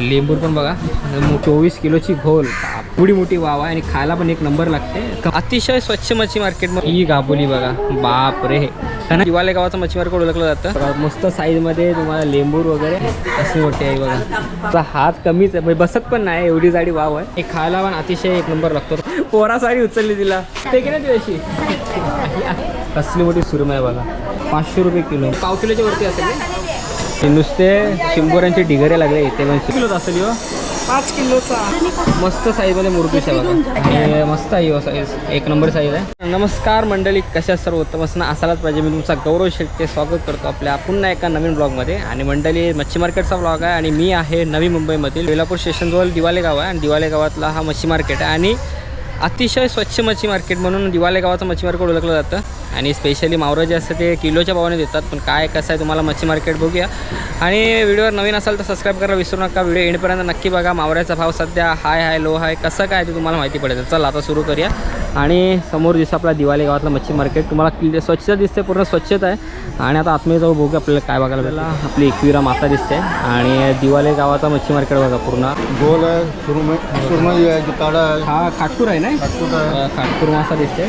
लिंबूर पण बघा. चोवीस किलोची घोल. पुढी मोठी वाव आहे आणि खायला पण एक नंबर लागते. अतिशय स्वच्छ मच्छी मार्केट ही गाबोली बघा. बाप रे. दिवाले गावाचं मच्छी मार्केट ओळखलं जातं? मस्त साईजमध्ये तुम्हाला लेंबूर वगैरे. असे मोठी आहे बघा. हात कमीच आहे म्हणजे बसत पण नाही. एवढी जाडी वाव आहे. हे खायला पण अतिशय एक नंबर लागतो. पोरा साडी उचलली तिला. ते की नाही ती अशी कसली मोठी सुरमय आहे बघा. पाचशे रुपये किलो. पाव किलोच्या वरती असेल हे नुसते शिंबोऱ्यांचे ढिगरे लागले इथे पण किलोच असेल हो पाच किलोचा. मस्त साईजमध्ये आहे बघा. आणि मस्त आहे हो साईज एक नंबर साईज आहे. नमस्कार मंडळी कशा सर्व? उत्तम असणं असायलाच पाहिजे. मी तुमचा गौरव शेट्टे स्वागत करतो आपल्या पुन्हा एका नवीन ब्लॉगमध्ये आणि मंडळी मच्छी मार्केटचा ब्लॉग आहे आणि मी आहे नवी मुंबईमधील वेलापूर स्टेशनजवळ दिवाले गाव आहे. आणि दिवाले गावातला हा मच्छी मार्केट आहे. आणि अतिशय स्वच्छ मच्छी मार्केट म्हणून दिवाले गावाचं मच्छी मार्केट ओळखलं जातं. आणि स्पेशली मावरं जे असतं ते किलोच्या भावाने देतात. पण काय कसं आहे तुम्हाला मच्छी मार्केट बघूया. आणि व्हिडिओवर नवीन असाल तर सबस्क्राईब करायला विसरू नका. व्हिडिओ एंडपर्यंत नक्की बघा. मावऱ्याचा भाव सध्या हाय हाय लो हाय कसं काय ते तुम्हाला माहिती पडेल. चला आता सुरू करूया. आणि समोर दिसतं आपला दिवाले गावातलं मच्छी मार्केट तुम्हाला क्लि स्वच्छता दिसते पूर्ण स्वच्छता आहे. आणि आता आतमध्ये जाऊ बघू आपल्याला काय बघायला भेटला आपली एकविरा माता दिसते. आणि दिवाले गावाचा मच्छी मार्केट बघा पूर्ण. गोल आहे हा खाटपूर आहे ना? खाटपूर मासा दिसते.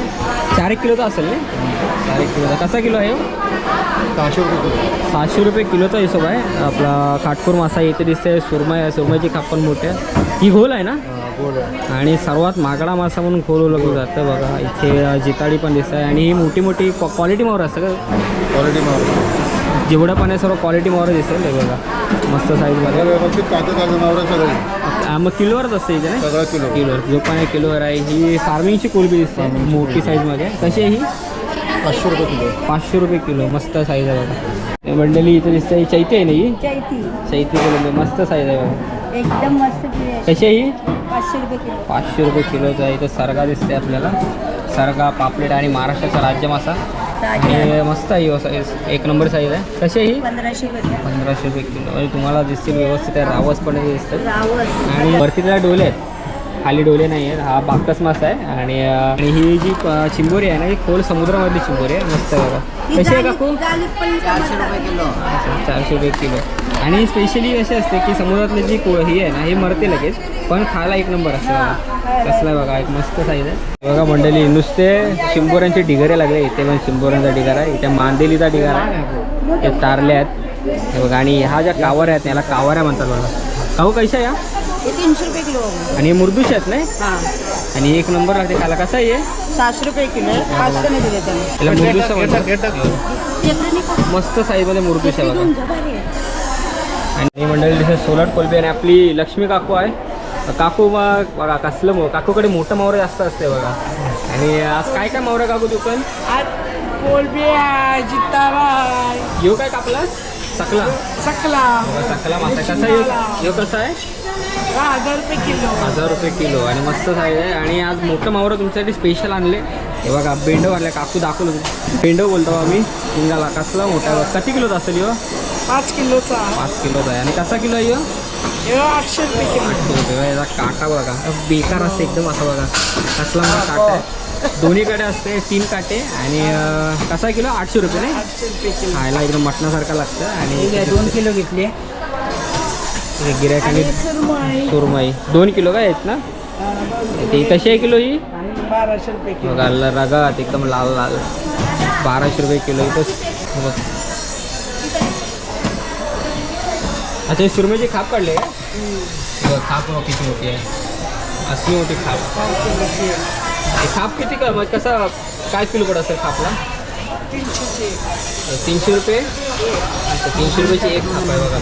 चार एक किलोचा असेल ना? चार एक किलोचा. कसा किलो आहे हो? सहाशे रुपये किलो. सहाशे रुपये किलोचा हिशोब आहे. आपला खाटपूर मासा इथे दिसते सुरमई आहे. सुरमईची खाप पण मोठी आहे. ही घोल आहे ना? हा, गोल आहे. आणि सर्वात मागडा मासा म्हणून खोल ओळखलं जातं बघा. इथे जिताडी पण दिसत आहे आणि ही मोठी मोठी क्वालिटी मावर असतं का? क्वालिटी माल जेवढं पण आहे सर्व क्वालिटी मावर दिसेल हे बघा. मस्त साईजमध्ये व्यवस्थित ताजे सगळे मग किलोवरच असते इथे ना सगळं किलो किलोवर. जो पण आहे किलोवर आहे. ही फार्मिंगची कोलबी दिसते. मोठी साईजमध्ये कशी आहे ही? पाचशे रुपये किलो. पाचशे रुपये किलो मस्त साईज आहे बघा. हे मंडळी इथे दिसते ही चैती आहे ना ही? चैती. चैती कोलंबी मस्त साईज आहे बघा. एकदम मस्त कशी आहे ही? पाचशे रुपये किलो. पाचशे रुपये किलोचा आहे इथं सरगा दिसते आपल्याला. सरगा पापलेट आणि महाराष्ट्राचा राज्य मासा आणि मस्त आहे हो एक नंबर साईज आहे. कशी आहे ही? पंधराशे रुपये पंधराशे रुपये किलो. म्हणजे तुम्हाला दिसतील व्यवस्थित आहे रावस पण दिसतं आणि वरती त्याला डोले आहेत. खाली डोले नाही आहेत. हा बाकस मासा आहे. आणि आणि ही जी चिंबोरी आहे ना ही खोल समुद्रामधली चिंबोरी आहे. मस्त आहे बघा कशी आहे काकू? चारशे रुपये किलो. चारशे रुपये किलो. आणि स्पेशली असे असते की समुद्रातली जी को ही आहे ना हे मरते लगेच पण खायला एक नंबर असते बघा. कसला आहे बघा एक मस्त साईज आहे. बघा मंडळी नुसते शिंबोऱ्यांचे ढिगारे लागले. इथे पण शिंबोऱ्यांचा ढिगारा आहे. इथे मांदेलीचा ढिगारा आहे. हे तारले आहेत. हे बघा आणि ह्या ज्या कावर आहेत त्याला कावऱ्या म्हणतात बघा. काहू कैशा या? तीनशे रुपये किलो. आणि हे मुरदुश आहेत नाही हां? आणि एक नंबर लागते खायला कसं आहे हे? सहाशे रुपये किलो आहे. पाच कमी दिले त्याने. याला मुरदुश म्हणतात. मस्त साईजमध्ये मुरदुश आहे बघा. आणि मंडळी तिथे सोलट कोलबी आणि आपली लक्ष्मी काकू आहे. काकू मग बघा कसलं मो काकूकडे मोठं मावरं जास्त असते बघा. आणि आज काय काय मावरं काकू दुकान आज कोलबी आहे जितारा आहे येऊ काय कापला? सकला. सकला. सकला मासा कसा येऊ येऊ कसा आहे? हजार रुपये किलो. हजार रुपये किलो. आणि मस्त साईज आहे. आणि आज मोठं मावरं तुमच्यासाठी स्पेशल आणले. हे बघा बेंडव आणले. काकू दाखवलं. बेंडव बोलतो आम्ही शिंगाला कसला मोठा. किती किलोचा असेल यो? पाच किलोचा. पाच किलोचा आहे. आणि कसा किलो आहे यो? आठशे रुपये किलो. आठशे रुपये. याचा काटा बघा. बेकार असते एकदम असा बघा. कसला मोठा काटा आहे. दोन्हीकडे असते तीन काटे. आणि कसा किलो? आठशे रुपये नाही? आठशे रुपये किलो. खायला एकदम मटणासारखं लागतं. आणि दोन किलो घेतले. गिरायकाने सुरमई. सुरमई. दोन किलो काय आहेत ना? ती कशी आहे किलो ही? बाराशे रुपये किलो. रगात एकदम लाल लाल. बाराशे रुपये किलो इथं बघ. अच्छा सुरमईची खाप काढली का? खाप किती मोठी आहे. असली मोठी खाप. खाप किती का मग कसा काय किलो पड असेल खापला? तीनशे रुपये? अच्छा तीनशे रुपयाची एक खाप आहे बघा.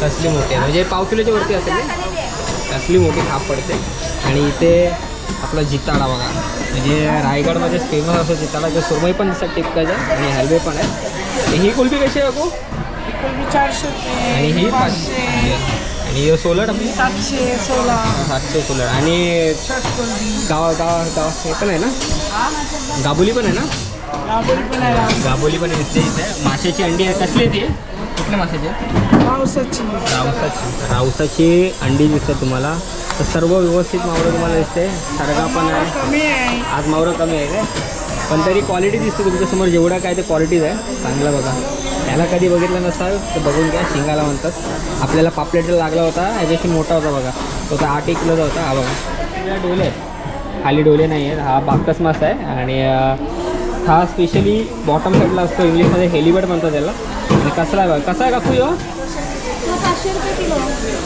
कसली मोठी आहे म्हणजे पाव किलोच्या वरती असेल ना? कसली मोठी खाप पडते. आणि इथे आपला जिताडा बघा. म्हणजे रायगडमध्येच फेमस असं जिताडा जो सुरमई पण दिसतात टिपकाच्या आणि हलवे पण आहे आणि ही कुल्फी कशी आहे बघू चारशे आणि ही पाचशे आणि हे सोलट आपली? सातशे सोळा. सातशे सोलट आणि गाव गाव गाव हे पण आहे ना? गाबोली पण आहे ना? राबोली पण आहे. गाबोली पण इथे. माशाची अंडी आहे. कसली आहे ती? माशाची? पावसाची. रावसाची रावसाची अंडी दिसते तुम्हाला. तर सर्व व्यवस्थित मावरं तुम्हाला दिसते. सरगा पण आहे. आज मावरं कमी आहे काय? पण तरी क्वालिटी दिसते तुमच्यासमोर जेवढा काय ते क्वालिटीज आहे. चांगलं बघा. याला कधी बघितलं नसाल तर बघून घ्या. शिंगाला म्हणतात. आपल्याला पापलेटला लागला होता याच्याशी मोठा होता बघा. तो तर आठ एक किलोचा होता. हा बघा. डोले. आहेत खाली डोले नाही आहेत. हा बाकस मासा आहे. आणि हा स्पेशली बॉटम साईडला असतो. इंग्लिशमध्ये हेलिबर्ड म्हणतात त्याला आणि कसला आहे कसा आहे काकू ह्यो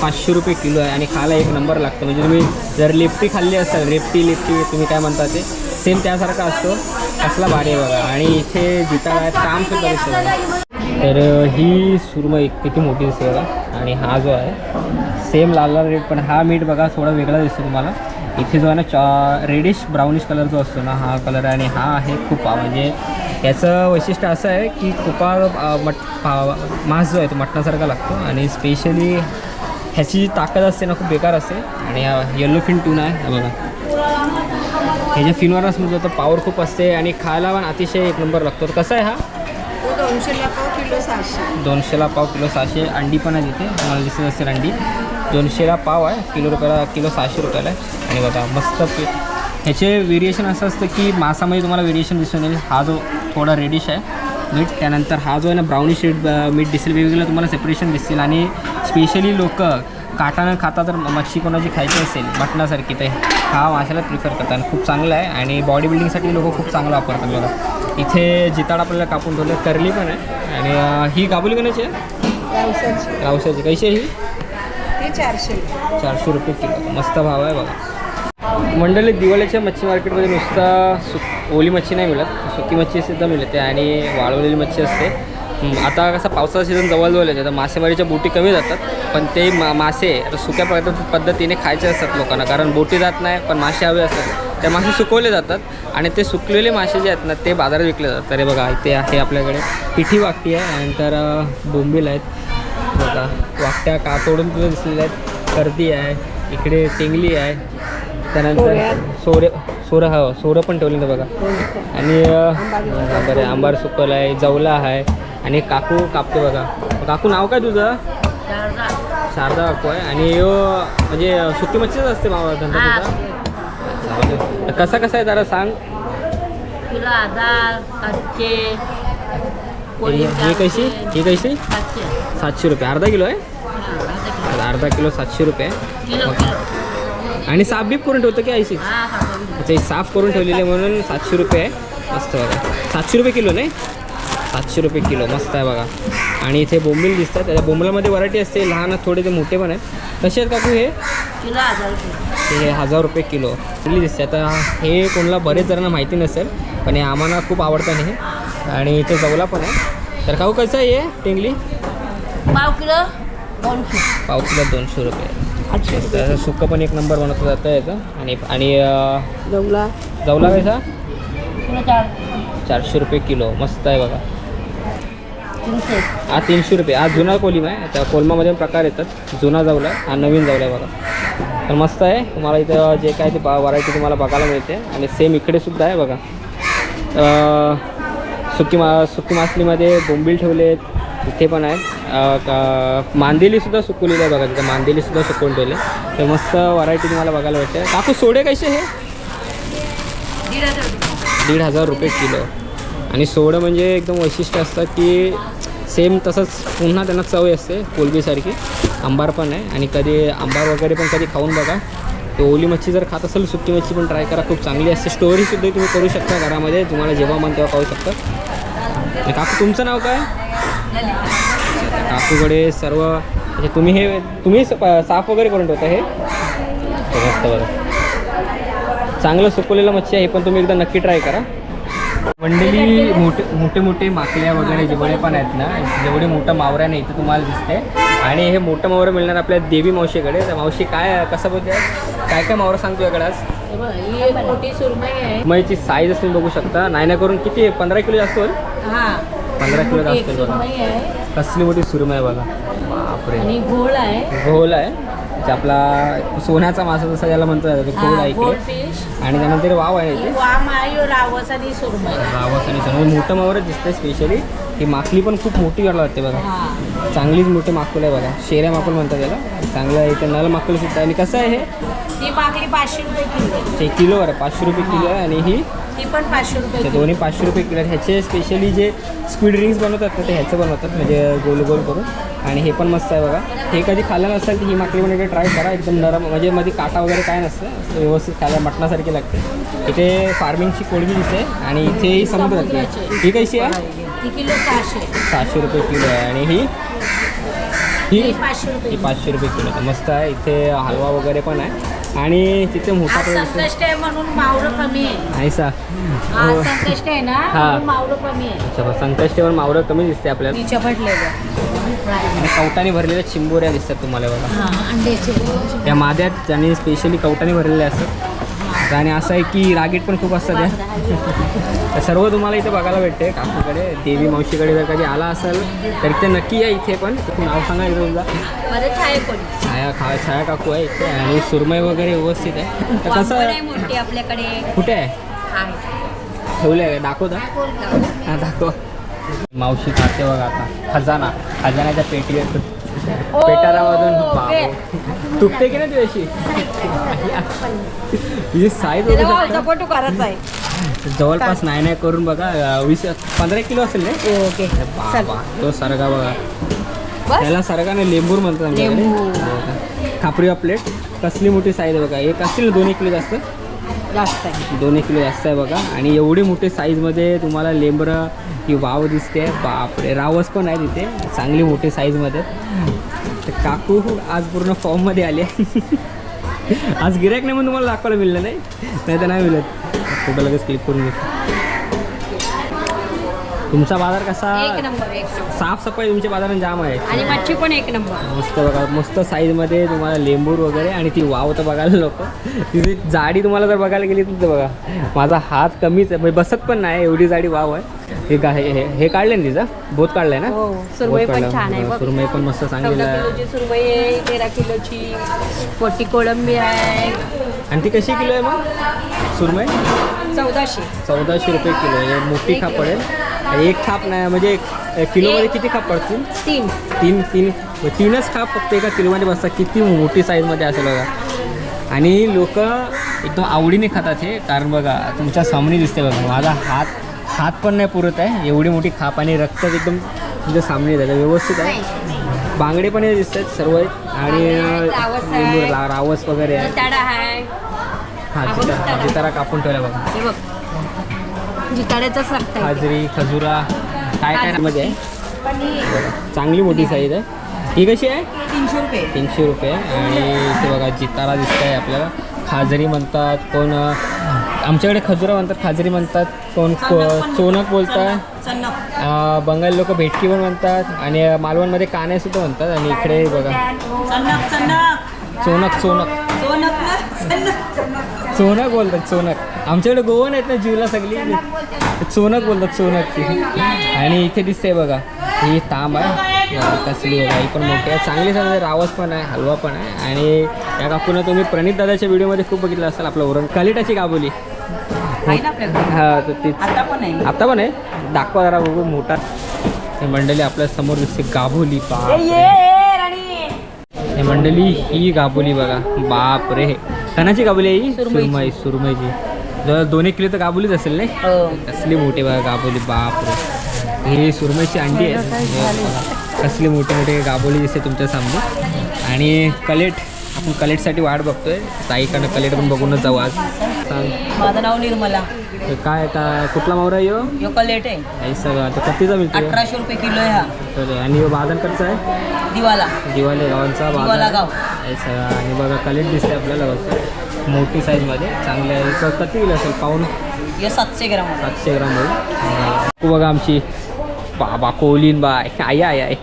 पाचशे रुपये किलो आहे. आणि खायला एक नंबर लागतं. म्हणजे तुम्ही जर लिप्टी खाल्ली असाल रेपटी लिप्टी तुम्ही काय म्हणता ते? सेम त्यासारखा असतो. कसला भारी आहे बघा. आणि इथे जिताळ आहे दिसतो बघा तर ही सुरमई किती मोठी दिसते बघा. आणि हा जो आहे सेम लाल लाल रेड पण हा मीठ बघा थोडा वेगळा दिसतो तुम्हाला. इथे जो आहे ना चॉ रेडिश ब्राउनिश कलर जो असतो ना हा कलर आणि हा आहे कुपा. म्हणजे याचं वैशिष्ट्य असं आहे की कुपा मट मांस जो आहे तो मटणासारखा लागतो आणि स्पेशली ह्याची जी ताकद असते ना खूप बेकार असते. आणि हा येल्लो फिन टून आहे हा बघा. ह्याच्या फिनवर समजा तर पावर खूप असते आणि खायला पण अतिशय एक नंबर लागतो. तर कसं आहे हा? दोनशेला पाव किलो सहाशे. दोनशेला पाव किलो सहाशे. अंडी पण आहे तिथे. तुम्हाला दिसत असेल अंडी. दोनशेला पाव आहे. किलो रुपयाला किलो सहाशे रुपयाला आहे. आणि बघा मस्त पी ह्याचे व्हेरिएशन असं असतं की मासामध्ये तुम्हाला व्हेरिएशन दिसून येईल. हा जो थोडा रेडिश आहे मीठ. त्यानंतर हा जो आहे ना ब्राउनिश शेड मीठ दिसेल. वेगवेगळं तुम्हाला सेपरेशन दिसतील. आणि स्पेशली लोक काटानं खाता जर मच्छी कोणाची खायची असेल मटणासारखी तर हा माशाला प्रिफर करतात. आणि खूप चांगला आहे. आणि बॉडी बिल्डिंगसाठी लोक खूप चांगला वापरतात बघा. इथे जिताड आपल्याला कापून ठेवलं करली पण आहे. आणि ही काबुली कणाची आहे? पावसाची रावसाची कशी आहे ही? ते चारशे चारशे रुपये किलो. मस्त भाव आहे बघा. मंडळी दिवाळीच्या मच्छी मार्केटमध्ये नुसता सुक ओली मच्छी नाही मिळत. सुकी मच्छी सुद्धा मिळते आणि वाळवलेली मच्छी असते. आता कसं पावसाचा सीझन जवळजवळ येते तर मासेमारीच्या बोटी कमी जातात. पण ते मा मासे आता सुक्या पद्धत पद्धतीने खायचे असतात लोकांना. कारण बोटी जात नाही पण मासे हवे असतात. त्या मासे सुकवले जातात आणि ते सुकलेले मासे जे आहेत ना ते बाजारात विकले जातात. तरी बघा इथे आहे आपल्याकडे पिठी वाकटी आहे. नंतर बोंबील आहेत. बघा वाकट्या कातोडून तुला दिसलेल्या आहेत. कर्दी आहे. इकडे टेंगली आहे. त्यानंतर सोरे सोरं हा सोरं पण ठेवलेलं बघा. आणि अं, बरं आंबार सुकल आहे. जवला आहे. आणि काकू कापते बघा. काकू नाव काय तुझं? शारदा. काकू आहे. आणि ह्यो म्हणजे सुकी मच्छीच असते मावा धंदा तुझा? कसा कसा आहे जरा सांग. पाचशे ही कशी? ही कशी? सातशे. रुपये. अर्धा किलो आहे? अर्धा किलो. सातशे रुपये. आणि साफ बीप करून ठेवतं की ऐशी हा हा बघू. अच्छा साफ करून ठेवलेले म्हणून सातशे रुपये आहे. मस्त बघा. सातशे रुपये किलो नाही? सातशे रुपये किलो. मस्त आहे बघा. आणि इथे बोंबील दिसतात. त्या बोंबलामध्ये व्हरायटी असते. लहान थोडे ते मोठे पण आहेत. कसे आहेत काकू हे? किलो हजार रुपये हे हजार रुपये किलो. कुठली दिसते. आता हे कोणाला बरेच जणांना माहिती नसेल पण हे आम्हाला खूप आवडतं आणि हे. आणि इथे जवला पण आहे. तर काकू कसं आहे हे टेंगली? पाव किलो दोनशे. पाव किलो दोनशे रुपये. आठशे त्याचं सुक्कं पण एक नंबर बनवलं जातं याचं. आणि आणि जवला. जवला कसा? चारशे रुपये किलो. मस्त आहे बघा. तीनशे. हा तीनशे रुपये. हा जुना कोलिमा आहे त्या कोलमामध्ये प्रकार येतात. जुना जावला आहे हा नवीन जावला आहे बघा. तर मस्त आहे. तुम्हाला इथं जे काय ते व्हरायटी तुम्हाला बघायला मिळते. आणि सेम इकडे सुद्धा आहे बघा. सुकी मा सुकी मासलीमध्ये बोंबील ठेवले आहेत इथे पण का- मांदेलीसुद्धा सुकवलेली आहे बघा. तिथं मांदेलीसुद्धा सुकवून ठेवले. तर मस्त व्हरायटी तुम्हाला बघायला भेटते काकू सोडे कसे हे. दीड हजार रुपये किलो. आणि सोडं म्हणजे एकदम वैशिष्ट्य असतं की सेम तसंच पुन्हा त्यांना चव असते कोलबीसारखी. आंबार पण आहे. आणि कधी आंबार वगैरे पण कधी खाऊन बघा. तो ओली मच्छी जर खात असेल सुकी मच्छी पण ट्राय करा. खूप चांगली असते. स्टोरीसुद्धा तुम्ही करू शकता घरामध्ये. तुम्हाला जेव्हा मन तेव्हा खाऊ शकता. काकू तुमचं नाव काय? काकूकडे सर्व म्हणजे तुम्ही हे तुम्ही साफ वगैरे करून ठेवता हे? हे मस्त बरं. चांगलं सुकवलेलं मच्छी आहे पण तुम्ही एकदा नक्की ट्राय करा. मंडळी मोठे मोठे मोठे माकल्या वगैरे जेवढे पण आहेत ना. जेवढे मोठं मावऱ्या नाही इथं तुम्हाला दिसते आणि हे मोठं मावरं मिळणार आपल्या देवी मावशीकडे. तर मावशी काय कसं बोलते? काय काय मावरं सांगतो याकडे आज? मोठी सुरमई आहे. मयची साईज तुम्ही बघू शकता. नाही ना करून किती? पंधरा किलो जास्त होईल? हा. पंधरा किलो जास्त होईल कसली मोठी सुरमई आहे बघा. बापरे. घोळ आहे. घोल आहे. जे आपला सोन्याचा मासा जसा ज्याला म्हणतो घोल आहे आणि त्यानंतर वाव आहे इथे. वाम आहे रावस आणि सुरमई. रावस आणि सोनं म्हणजे मोठं मावरच दिसतंय स्पेशली ही माकली पण खूप मोठी करायला लागते बघा. हा. चांगलीच मोठी माकुल आहे बघा. शेऱ्या माकुल म्हणतात त्याला चांगलं आहे इथे. नल माकुल सुद्धा. आणि कसं आहे हे? ती मागली पाचशे रुपये किलो किलोवर आहे. पाचशे रुपये किलो आहे. आणि ही पण पाचशे रुपये. दोन्ही पाचशे रुपये किलो. ह्याचे स्पेशली जे स्क्विड रिंग्स बनवतात ना ते ह्याचं बनवतात म्हणजे गोल गोल करून. आणि हे पण मस्त आहे बघा. हे कधी खाल्लं नसेल तर ही माकडी पण एकदा ट्राय करा. एकदम नरम म्हणजे मध्ये काटा वगैरे काय नसतं. व्यवस्थित खायला मटणासारखी लागते. इथे फार्मिंगची कोळंबी दिसते. आणि इथेही समुद्र आहे. ही कशी आहे? किलो सहाशे. सहाशे रुपये किलो आहे. आणि ही? ही पाचशे रुपये. ही पाचशे रुपये किलो आहे. मस्त आहे. इथे हलवा वगैरे पण आहे. आणि तिथे मोठा संकष्ट आहे म्हणून मावळं कमी आहे. आहे सा. आज संकष्ट आहे ना हा. म्हणून मावळं कमी आहे. अच्छा संकष्टीवर मावरं कमी दिसते आपल्याला. आणि कवटाने भरलेल्या चिंबोऱ्या दिसतात तुम्हाला बघा. हा अंड्याचे. त्या माद्यात ज्याने स्पेशली कवटाने भरलेल्या असतात आणि असं आहे की रागीट पण खूप असतात या. तर सर्व तुम्हाला इथे बघायला भेटते काकूकडे देवी मावशीकडे जर कधी आला असेल तर इथे नक्की या इथे पण. नाव सांगा एकदा तुमचा. छाय खा छाया काकू आहे इथे. आणि सुरमई वगैरे व्यवस्थित आहे. तर कसं आपल्याकडे. कुठे आहे? ठेवलं आहे दाखवता हां दाखव. मावशी खाते बघा आता. खजाना. खजानाच्या पेटी पेटारामधून तुटते की नाही ती अशी? तुझी साईज फोटो करायचा आहे. जवळपास नाही नाही करून बघा वीस पंधरा किलो असेल रे? ओके. बाबा तो सरगा बघा. त्याला सरगा नाही लेंबूर म्हणतात आमच्याकडे. हो. खापरी प्लेट कसली मोठी साईज बघा. एक असतील ना दोन एक किलो जास्त? जास्त आहे. दोन्ही किलो जास्त आहे बघा. आणि एवढी मोठी साईजमध्ये तुम्हाला लेंबरं ही वाव दिसते. बापरे रावस पण आहे तिथे. चांगली मोठी साईजमध्ये तर काकू आज पूर्ण फॉर्ममध्ये आले. आज गिऱ्हाईक नाही म्हणून तुम्हाला दाखवायला मिळलं नाही. नाही तर नाही मिळत. फोटो लगेच क्लिक करून घेतो. तुमचा बाजार कसा? एक नंबर एक नंबर. साफसफाई तुमच्या बाजारात जाम आहे. आणि मच्छी पण एक नंबर. मस्त बघा मस्त साईजमध्ये तुम्हाला लेंबूर वगैरे आणि ती वाव तर बघायला नको. तिथे जाडी तुम्हाला जर बघायला गेली तर बघा माझा हात कमीच आहे. म्हणजे बसत पण नाही एवढी जाडी वाव आहे. हे का हे काढले ना तिचं? बोत काढलाय ना? हो, सुरमई पण. छान आहे. सुरमई पण मस्त आहे किलोची सुरमई आहे तेरा किलोची. मोठी कोळंबी आहे. आणि ती कशी किलो आहे मग? सुरमई? चौदाशे. चौदाशे रुपये किलो आहे. मोठी पडेल. आणि एक खाप नाही म्हणजे किलोमध्ये किती खाप पडतील? तीन. तीन तीन. तीनच खाप फक्त एका किलोमध्ये बसतात. किती मोठी साईजमध्ये असेल बघा. आणि लोक एकदम आवडीने खातात हे. कारण बघा तुमच्या सामने दिसते बघा. माझा हात हात पण नाही पुरत आहे. एवढी मोठी खाप आणि रक्त एकदम तुमच्या सामने झालं व्यवस्थित आहे. बांगडे पण दिसत आहेत सर्व. आणि रावस वगैरे आहे. हा जितारा कापून ठेवला बघ. जिताड्याचाच लागतं खाजरी खजुरा काय काय मध्ये आहे? चांगली मोठी साईज आहे. ही कशी आहे? तीनशे रुपये. तीनशे रुपये. आणि इथे बघा जितारा दिसत आहे आपल्याला. खाजरी म्हणतात कोण आमच्याकडे खजुरा म्हणतात खाजरी म्हणतात कोण को- चोनक बोलतात बंगाली लोक भेटकी पण म्हणतात. आणि मालवणमध्ये काने सुद्धा म्हणतात. आणि इकडे बघा. चोनक. चोनक चोनक बोलतात चोनक. आमच्याकडे गोवन आहेत ना जीवला सगळी. चोनक बोलतात. चोनक ती आणि इथे दिसते बघा. ही तांब आहे. कसली बघा ही पण मोठी आहे. चांगली चांगली रावस पण आहे हलवा पण आहे. आणि या काकून तुम्ही प्रणित दादाच्या व्हिडिओमध्ये खूप बघितलं असाल आपलं उरण कलिटाची गाबोली आहे ना आपल्याकडे? हा तर ती आता पण आहे. आता पण आहे? दाखवा जरा बघू मोठा. हे मंडळी आपल्यासमोर दिसते गाभोली बाप हे मंडळी ही गाभोली बघा. बाप रे. कणाची गाभोली आहे ही? सुरमई सुरमईची. जवळ दोन एक किलो तर गाभोलीच असेल नाही? हो. कसली मोठी बघा गाभोली बाप रे. ही सुरमईची अंडी आहे. हे. कसली मोठे मोठे गाभोली दिसते तुमच्या सामने आणि कलेट. कलेटसाठी वाट बघतोय. ताईकडनं कलेट पण बघूनच जाऊ आज. सांग. माझं नाव निर्मला. काय का कुठला मावरा आहे ह्यो? यो कलेट आहे. हे सगळं. आता कतीचा मिळतो अठराशे रुपये किलो आहे हा. तर आणि बाजार कसं आहे? दिवाला. दिवाले गावांचा दिवाला बाजार गाव. हे सगळं. आणि बघा कलेट दिसते आपल्याला बघा. मोठी साईजमध्ये चांगल्या आहे. क- किती किलो असेल? पाऊन? हे सातशे ग्राम आहे. सातशे ग्राम होईल बघा आमची. बाबा कोलीन बाय. आय आय आय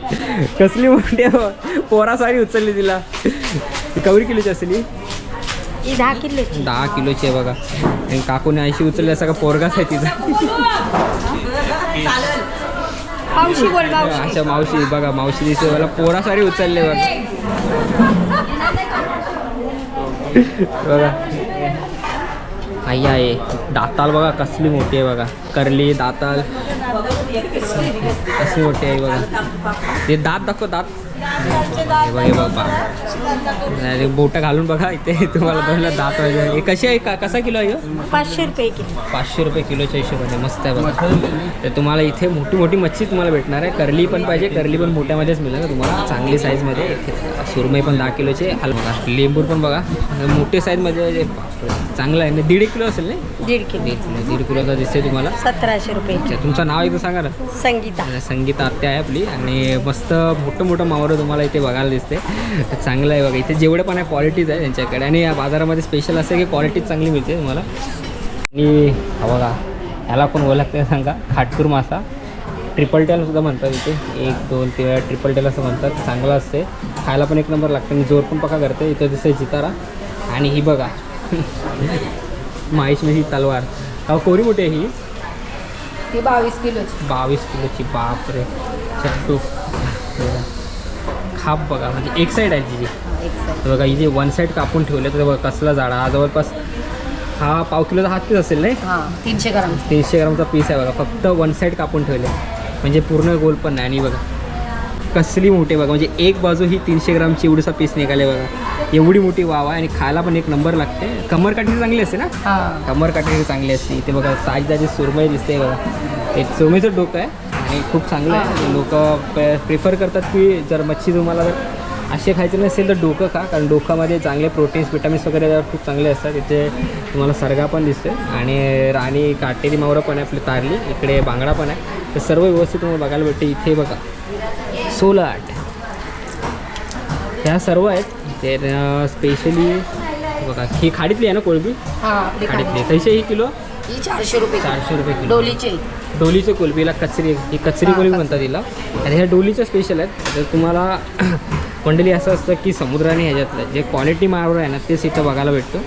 कसली मोठी आहे बघ. पोरा सारी उचलली तिला. कवरी किलोची असेल? ही? ही दहा किलोची. दहा किलोची आहे बघा. आणि काकूने ऐंशी उचलली असा का पोरगाच आहे तिचा. पावशी बोल मावशी. अच्छा मावशी. बघा मावशी दिसते मला पोरा सारी उचलले बघा. बघा. आई आहे दाताल बघा कसली मोठी आहे बघा. करली दाताल. कसली मोठी आहे बघा. ते दात दाखव दात. बघा बोटं घालून बघा इथे तुम्हाला दोनला दात वगैरे. हे कशी आहे? का कसा किलो आहे? पाचशे रुपये किलो. पाचशे रुपये किलोच्या हिशोबाने. मस्त आहे बघा. तर तुम्हाला इथे मोठी मोठी मच्छी तुम्हाला भेटणार आहे. करली पण पाहिजे. करली पण मोठ्यामध्येच मिळेल तुम्हाला. चांगली साईजमध्ये इथे सुरमई पण दहा किलोचे. हाल बघा लेंबूर पण बघा. मोठे साईजमध्ये चांगलं आहे ना? दीड एक किलो असेल ना? दीड किलो. दीड किलो. दीड किलोचा दिसते तुम्हाला. सतराशे रुपये अच्छा, तुमचं नाव एकदा सांगा ना. संगीता. संगीता आत्या आहे आपली. आणि मस्त मोठं मोठं मावरं तुम्हाला इथे बघायला दिसते. चांगलं आहे बघा. इथे जेवढे पण आहे क्वालिटीज आहे त्यांच्याकडे. आणि या बाजारामध्ये स्पेशल असं की क्वालिटीज चांगली मिळते तुम्हाला. आणि बघा ह्याला पण ओळखते सांगा. खाटपूर मासा. ट्रिपल टेल सुद्धा म्हणतात इथे. एक दोन तीन वेळा ट्रिपल टेल असं म्हणतात. चांगलं असते. खायला पण एक नंबर लागतं. आणि जोर पण पका करते. इथं दिसते जितारा. आणि ही बघा. माहीश ही तलवार. अहो, कोरी मोठी आहे ही? ती बावीस किलोची. बावीस किलोची. बापरे. चट्टू खाप बघा. म्हणजे एक साईड आहे तिची. एक साईड बघा इथे वन साईड कापून ठेवले तर बघा कसला जाडा हा जवळपास हा पाव किलोचा हात पीस असेल नाही? हां तीनशे ग्राम. तीनशे ग्रामचा पीस आहे बघा. फक्त वन साईड कापून ठेवले. म्हणजे पूर्ण गोल पण नाही. आणि बघा कसली मोठी बघा. म्हणजे एक बाजू ही तीनशे ग्रामची एवढीसा पीस निघाले बघा. एवढी मोठी वाव आहे. आणि खायला पण एक नंबर लागते. कमर काठी चांगली असते ना? हां. कमर काठी चांगली असते. इथे बघा ताजी ताजी सुरमई दिसते बघा. ते सुरमईचं डोकं आहे. आणि खूप चांगलं आहे. लोक प्रिफर करतात की जर मच्छी तुम्हाला जर असे खायचे नसेल तर डोकं खा कारण डोकामध्ये चांगले प्रोटीन्स विटामिन्स वगैरे खूप चांगले असतात. इथे तुम्हाला सरगा पण दिसते आणि राणी काटेरी मावरं पण आहे आपली तारली. इकडे बांगडा पण आहे. तर सर्व व्यवस्थित तुम्हाला बघायला भेटते. इथे बघा. सोलाट ह्या सर्व आहेत. ते स्पेशली बघा. ही खाडीतली आहे ना कोळबी? खाडीतली. कैसे ही किलो? चारशे रुपये चारशे रुपये किलो. डोलीचे. डोलीचे कोलबीला कचरी ही कचरी कोलबी. म्हणतात तिला. आणि ह्या डोलीच्या स्पेशल आहेत. तर तुम्हाला मंडळी असं असतं की समुद्राने ह्याच्यातलं जे क्वालिटी मावळं आहे ना तेच इथं बघायला भेटतो.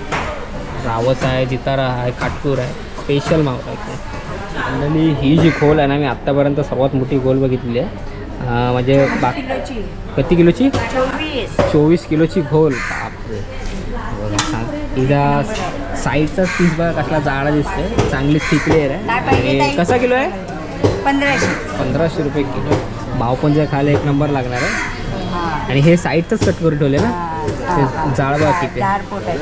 रावस आहे जितारा आहे काटपूर आहे. स्पेशल मावळं आहे मंडळी ही जी खोल आहे ना मी आत्तापर्यंत सर्वात मोठी खोल बघितलेली आहे. म्हणजे बाकी किती किलोची? चोवीस. किलोची घोल बापरे. साईडचाच पीस बघा कसला जाडा दिसते चांगली थिक लेअर आहे. आणि कसा किलो आहे? पंधराशे. पंधराशे रुपये किलो. भाव पण जर खायला एक नंबर लागणार आहे. आणि हे साईडचंच कट करून ठेवले ना? जाड बघा किती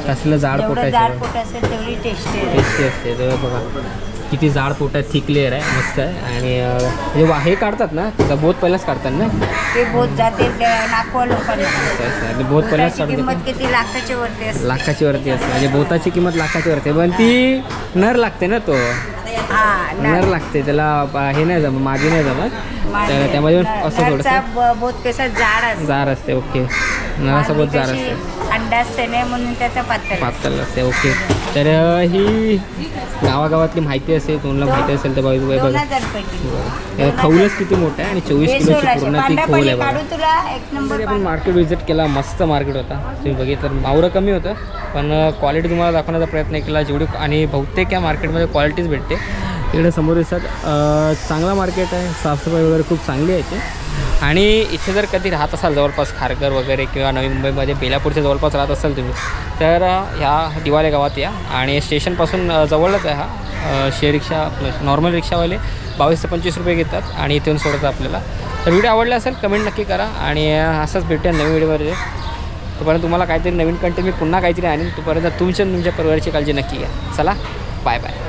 कसलं जाड जेवढं पोटाचं जाड बघा. पोट असेल तेवढी टेस्टी असते बघा. किती जाड पोट आहे थिक लेअर आहे मस्त आहे. आणि म्हणजे वा- हे काढतात ना? तिचा बोत पहिलाच काढतात ना? ते बोत जाते लोकांना असं आणि बोत पहिलाच बोटाची काढून किंमत किती? लाखाच्या वरती असते. लाखाची वरती असते. म्हणजे बोताची किंमत लाखाची वरती आहे. पण ती नर लागते ना तो? नर. लागते. त्याला हे नाही जमत मागे नाही जमत. तर त्यामध्ये असं थोडंसं ब- बोत कसा जाड असतो. जार असते ओके. नराचा बोत जार असते. अंडा असते नाही म्हणून त्याचा पातळ पातळ असते ओके. तर ही गावागावातली माहिती असेल तुम्हाला माहिती असेल तर दोन बघा खौलच किती मोठं आहे आणि चोवीस किलोची पूर्ण ती खोल आहे बघा. आपण मार्केट व्हिजिट केला मस्त मार्केट होता. तुम्ही बघितलं मावरं कमी होतं पण क्वालिटी तुम्हाला दाखवण्याचा प्रयत्न केला. जेवढी आणि बहुतेक या मार्केटमध्ये क्वालिटीच भेटते. इकडे समोर दिसतात चांगला मार्केट आहे. साफसफाई वगैरे खूप चांगली आहे इथे. आणि इथे जर कधी राहत असाल जवळपास खारघर वगैरे किंवा नवी मुंबईमध्ये बेलापूरच्या जवळपास राहत असाल तुम्ही तर ह्या दिवाले गावात या. आणि स्टेशनपासून जवळच आहे हा. शे रिक्षा नॉर्मल रिक्षावाले बावीस ते पंचवीस रुपये घेतात आणि इथून सोडतात आपल्याला. तर व्हिडिओ आवडला असेल कमेंट नक्की करा. आणि असंच भेटूया नवीन व्हिडिओमध्ये. तोपर्यंत तुम्हाला काहीतरी नवीन कंटेंट मी पुन्हा काहीतरी आणीन. तोपर्यंत तुमच्या तुमच्या परिवाराची काळजी नक्की घ्या. चला बाय बाय